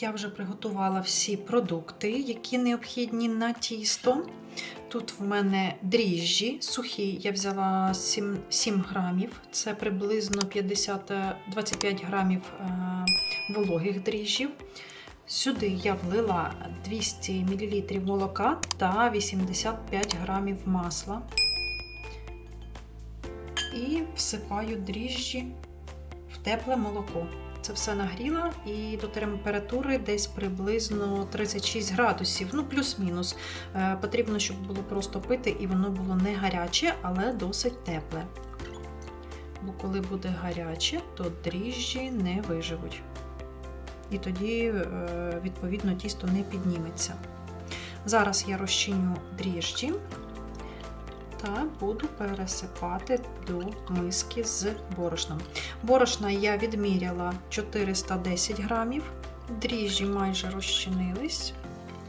Я вже приготувала всі продукти, які необхідні на тісто. Тут в мене дріжджі сухі. Я взяла 7, 7 грамів, це приблизно 50, е, 25 грамів е, вологих дріжджів. Сюди я влила 200 мл молока та 85 грамів масла. І всипаю дріжджі в тепле молоко. Це все нагріла і до температури десь приблизно 36 градусів, ну плюс-мінус. Е, Потрібно, щоб було просто пити, і воно було не гаряче, але досить тепле. Бо коли буде гаряче, то дріжджі не виживуть. І тоді, е, відповідно, тісто не підніметься. Зараз я розчиню дріжджі та буду пересипати до миски з борошном. Борошна я відміряла 410 грамів, дріжджі майже розчинились.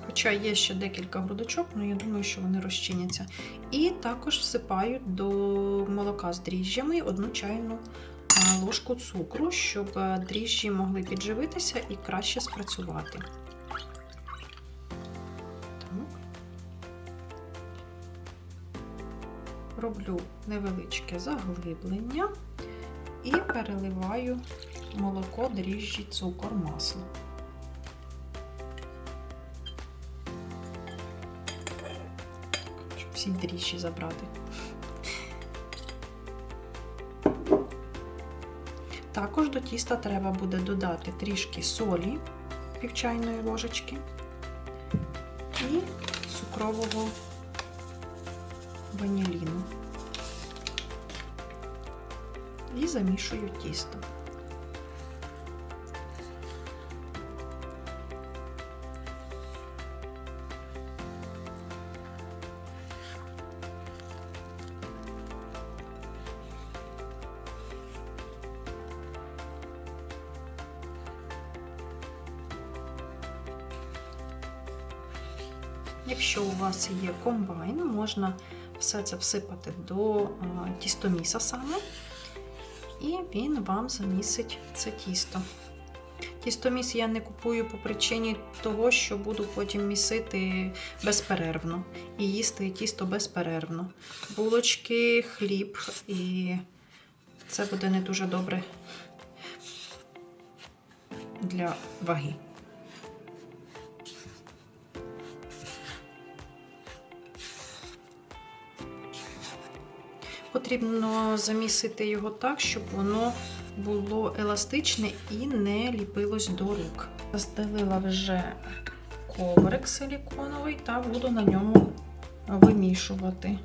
Хоча є ще декілька грудочок, але я думаю, що вони розчиняться. І також всипаю до молока з дріжджями одну чайну ложку цукру, щоб е, дріжджі могли підживитися і краще спрацювати. Роблю невеличке заглиблення і переливаю молоко, дріжджі, цукор, масло. Щоб всі дріжджі забрати. Також до тіста треба буде додати трішки солі, пів чайної ложечки і цукрового ваніліну. І замішую тісто. Якщо у вас є комбайн, можна все це всипати до тістоміса саме, і він вам замісить це тісто. Тістоміс я не купую по причині того, що буду потім місити безперервно і їсти тісто безперервно. Булочки, хліб, і це буде не дуже добре для ваги. Потрібно замісити його так, щоб воно було еластичне і не ліпилось до рук. Застелила вже коврик силіконовий та буду на ньому вимішувати.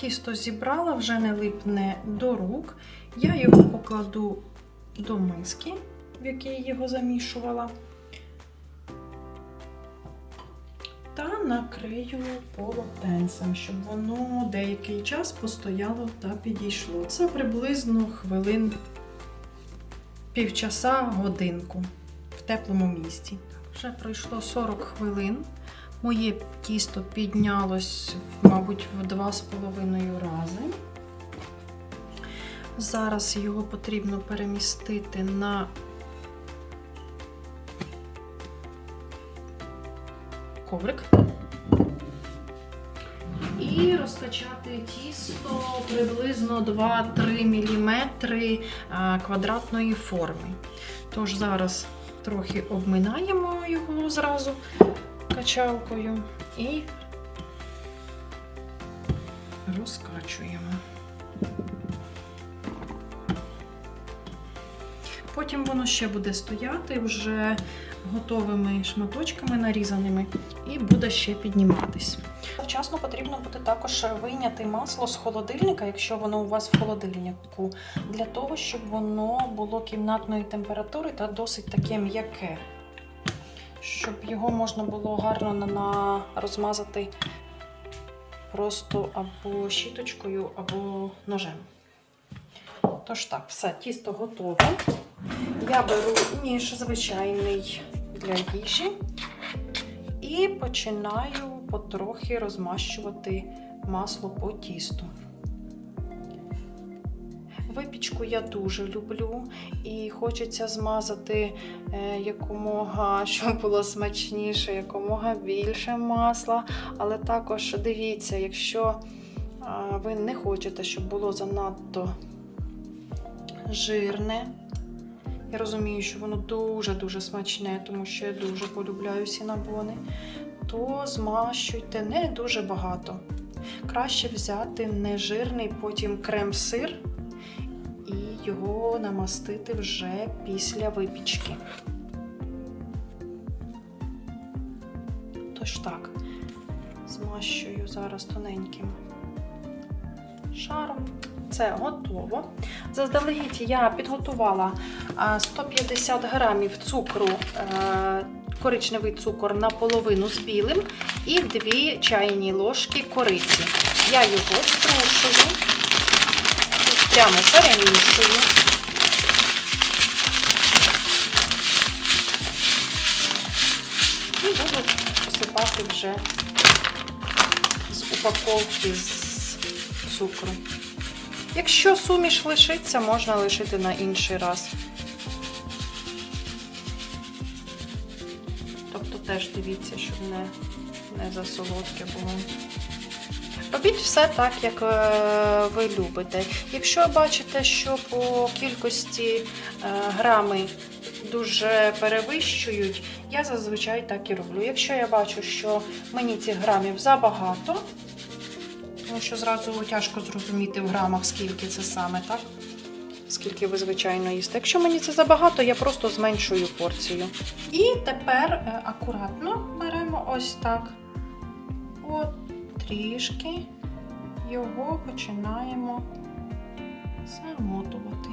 Тісто зібрала, вже не липне до рук. Я його покладу до миски, в якій його замішувала, та накрию полотенцем, щоб воно деякий час постояло та підійшло. Це приблизно хвилин півчаса годинку в теплому місці. Вже пройшло 40 хвилин. Моє тісто піднялось, мабуть, в 2,5 рази. Зараз його потрібно перемістити на коврик і розкачати тісто приблизно 2-3 мм квадратної форми. Тож зараз трохи обминаємо його зразу качалкою і розкачуємо. Потім воно ще буде стояти вже готовими шматочками нарізаними і буде ще підніматись. В завчасно потрібно буде також вийняти масло з холодильника, якщо воно у вас в холодильнику, для того, щоб воно було кімнатної температури та досить таке м'яке, щоб його можна було гарно на, розмазати просто або щіточкою, або ножем. Тож так, все, тісто готове. Я беру ніж звичайний для їжі і починаю потрохи розмащувати масло по тісту. Випічку я дуже люблю і хочеться змазати е, якомога, щоб було смачніше, якомога більше масла. Але також дивіться, якщо ви не хочете, щоб було занадто жирне. Я розумію, що воно дуже-дуже смачне, тому що я дуже полюбляю сінабони, то змащуйте не дуже багато. Краще взяти нежирний потім крем-сир його намастити вже після випічки. Тож так, змащую зараз тоненьким шаром. Це готово. Заздалегідь я підготувала 150 грамів цукру, е, коричневий цукор наполовину з білим і 2 чайні ложки кориці. Я його струшую, прямо перемішую. І буду посипати вже з упаковки з цукру. Якщо суміш лишиться, можна лишити на інший раз. Тобто теж дивіться, щоб не, не засолодке було. Робіть все так, як е, ви любите. Якщо бачите, що по кількості е, грами дуже перевищують, я зазвичай так і роблю. Якщо я бачу, що мені цих грамів забагато, тому що зразу тяжко зрозуміти в грамах, скільки це саме, так? Скільки ви, звичайно, їсте. Якщо мені це забагато, я просто зменшую порцію. І тепер е, акуратно беремо ось так. От трішки його починаємо замотувати.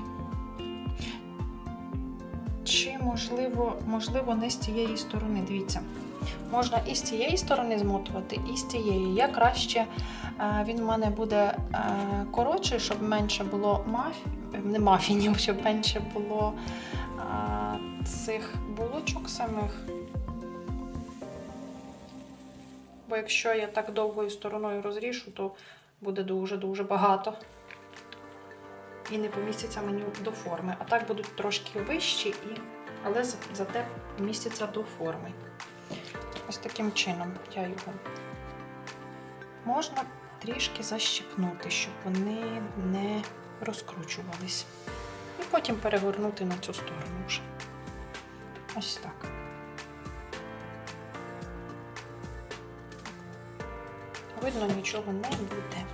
Чи, можливо, можливо, не з цієї сторони. Дивіться. Можна і з цієї сторони змотувати, і з цієї. Я краще, е, він в мене буде е, коротший, щоб менше було маф... не мафінів, щоб менше було е, цих булочок самих. Бо якщо я так довгою стороною розрішу, то буде дуже-дуже багато. І не поміститься мені до форми. А так будуть трошки вищі, і... але зате містяться до форми. Ось таким чином я його можна трішки защипнути, щоб вони не розкручувались. І потім перегорнути на цю сторону вже. Ось так. Видно, нічого не буде.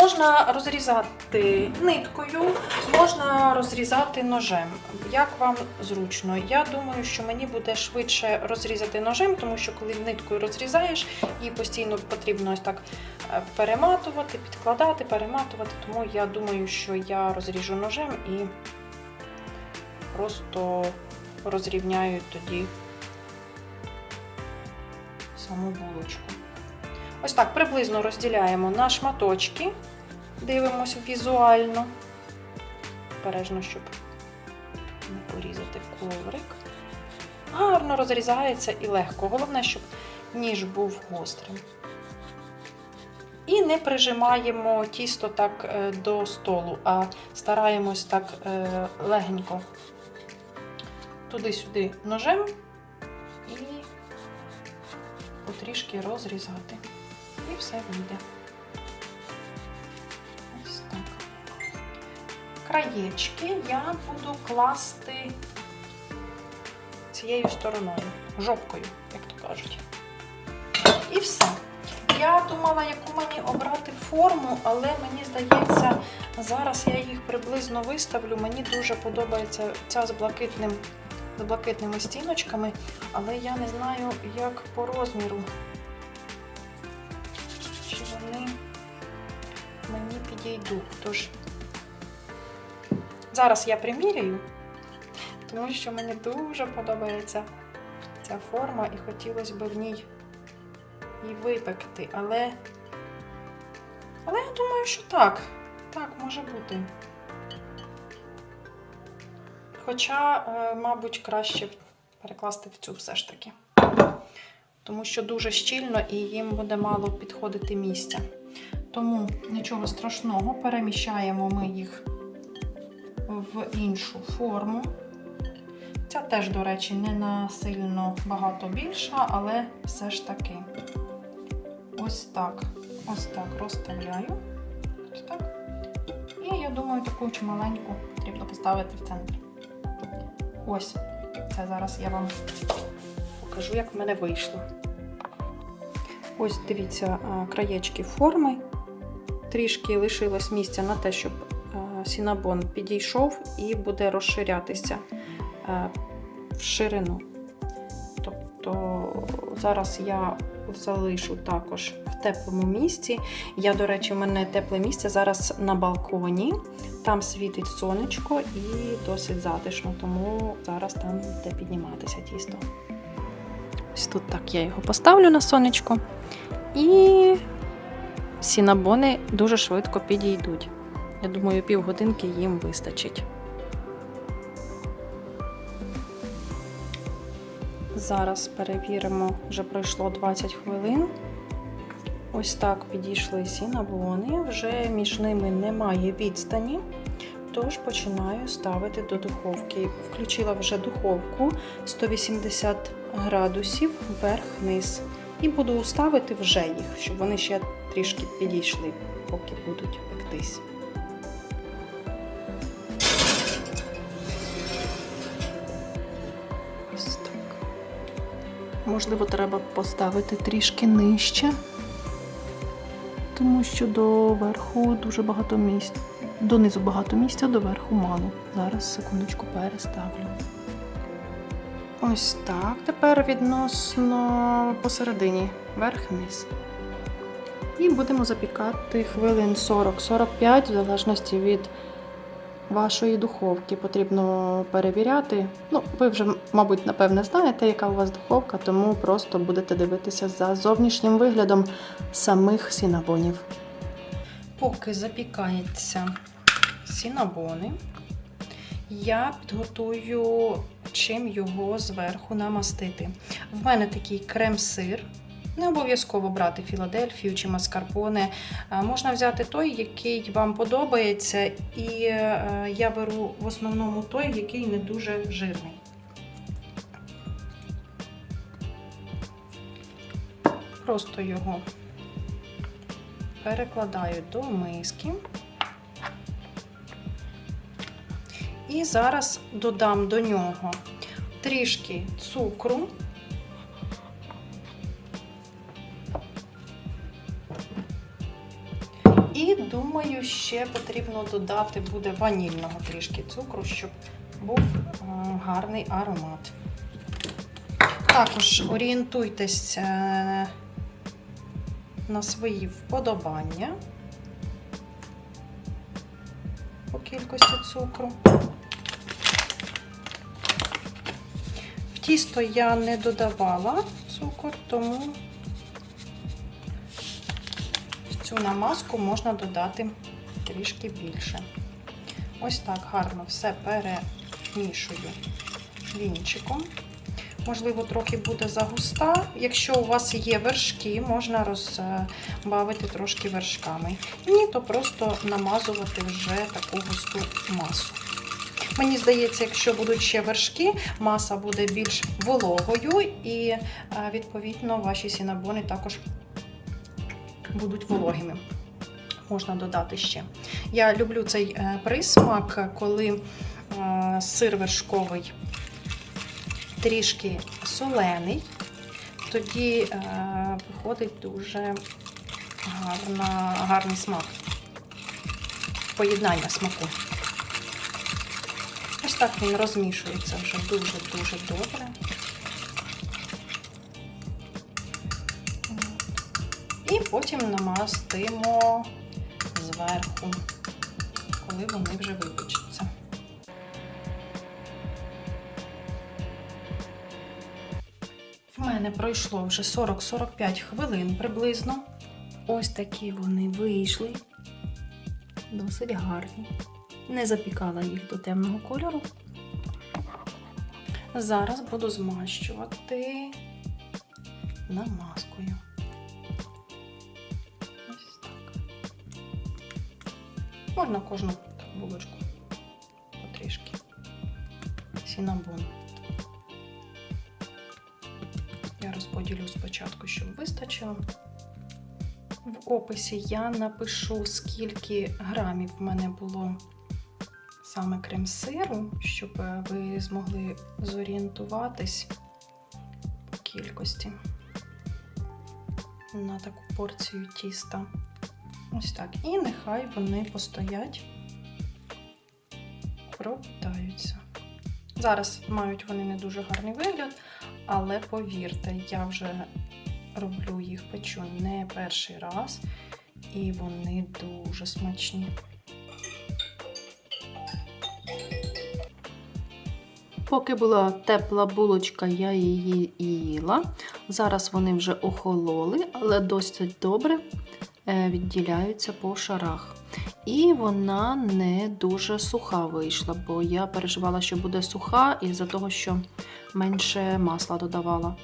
Можна розрізати ниткою, можна розрізати ножем. Як вам зручно? Я думаю, що мені буде швидше розрізати ножем, тому що коли ниткою розрізаєш, її постійно потрібно ось так е, перематувати, підкладати, перематувати. Тому я думаю, що я розріжу ножем і просто розрівняю тоді саму булочку. Ось так приблизно розділяємо на шматочки, дивимося візуально. Бережно, щоб не порізати коврик. Гарно розрізається і легко. Головне, щоб ніж був гострим. І не прижимаємо тісто так е, до столу, а стараємось так е, легенько туди-сюди ножем і потрішки розрізати. І все вийде. Ось так. Краєчки я буду класти цією стороною, жопкою, як то кажуть. І все. Я думала, яку мені обрати форму, але мені здається, зараз я їх приблизно виставлю. Мені дуже подобається ця з блакитним, з блакитними стіночками, але я не знаю, як по розміру підійду. Тож зараз я приміряю, тому що мені дуже подобається ця форма і хотілося б в ній і випекти. Але, але я думаю, що так. Так, може бути. Хоча, е, мабуть, краще перекласти в цю все ж таки. Тому що дуже щільно і їм буде мало підходити місця. Тому нічого страшного, переміщаємо ми їх в іншу форму. Ця теж, до речі, не на сильно багато більша, але все ж таки. Ось так. Ось так розставляю. Ось так. І я думаю, таку чималеньку потрібно поставити в центр. Ось. Це зараз я вам покажу, як в мене вийшло. Ось дивіться, краєчки форми. Трішки лишилось місця на те, щоб сінабон підійшов і буде розширятися в ширину. Тобто зараз я залишу також в теплому місці. Я, до речі, в мене тепле місце зараз на балконі. Там світить сонечко і досить затишно, тому зараз там буде підніматися тісто. Ось тут так я його поставлю на сонечко. І сінабони дуже швидко підійдуть. Я думаю, півгодинки їм вистачить. Зараз перевіримо, вже пройшло 20 хвилин. Ось так підійшли сінабони, вже між ними немає відстані, тож починаю ставити до духовки. Включила вже духовку 180 градусів вверх-вниз. І буду ставити вже їх, щоб вони ще трішки підійшли, поки будуть пектись. Можливо, треба поставити трішки нижче, тому що до верху дуже багато місць. Донизу багато місця, до верху мало. Зараз секундочку переставлю. Ось так. Тепер відносно посередині, верх-низ. І будемо запікати хвилин 40-45, в залежності від вашої духовки. Потрібно перевіряти. Ну, ви вже, мабуть, напевне, знаєте, яка у вас духовка, тому просто будете дивитися за зовнішнім виглядом самих сінабонів. Поки запікаються сінабони, я підготую чим його зверху намастити. В мене такий крем-сир. Не обов'язково брати Філадельфію чи маскарпоне. Е, Можна взяти той, який вам подобається, і е, я беру в основному той, який не дуже жирний. Просто його перекладаю до миски. І зараз додам до нього трішки цукру. І думаю, ще потрібно додати буде ванільного трішки цукру, щоб був е, гарний аромат. Також орієнтуйтесь е, на свої вподобання по кількості цукру. Тісто я не додавала цукор, тому в цю намазку можна додати трішки більше. Ось так гарно все перемішую вінчиком. Можливо, трохи буде загуста. Якщо у вас є вершки, можна розбавити трошки вершками. Ні, то просто намазувати вже таку густу масу. Мені здається, якщо будуть ще вершки, маса буде більш вологою, і, е, відповідно, ваші сінабони також будуть вологими. Можна додати ще. Я люблю цей е, присмак, коли е, сир вершковий трішки солений, тоді виходить дуже гарна, гарний смак, поєднання смаку. Ось так він розмішується вже дуже-дуже добре. І потім намастимо зверху, коли вони вже випечуться. В мене пройшло вже 40-45 хвилин приблизно. Ось такі вони вийшли. Досить гарні. Не запікала їх до темного кольору. Зараз буду змащувати намазкою. Ось так. Можна кожну булочку потрішки. Сінабон. Я розподілю спочатку, щоб вистачило. В описі я напишу, скільки грамів в мене було саме крем-сиру, щоб е, ви змогли зорієнтуватись по кількості на таку порцію тіста. Ось так. І нехай вони постоять, пропитаються. Зараз мають вони не дуже гарний вигляд, але повірте, я вже роблю їх печу не перший раз, і вони дуже смачні. Поки була тепла булочка, я її їла. Зараз вони вже охололи, але досить добре е, відділяються по шарах. І вона не дуже суха вийшла, бо я переживала, що буде суха, із-за того, що менше масла додавала.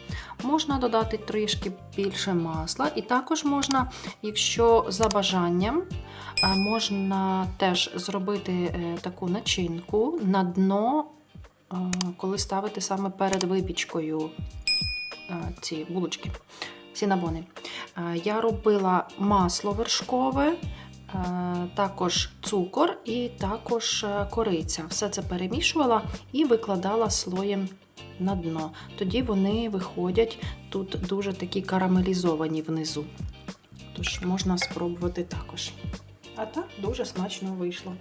Можна додати трішки більше масла, і також можна, якщо за бажанням, е, можна теж зробити е, таку начинку на дно, е, коли ставити саме перед випічкою ці булочки, сінабони. Я робила масло вершкове. Також цукор і також кориця. Все це перемішувала і викладала слоєм на дно. Тоді вони виходять тут дуже такі карамелізовані внизу. Тож можна спробувати також. А так дуже смачно вийшло.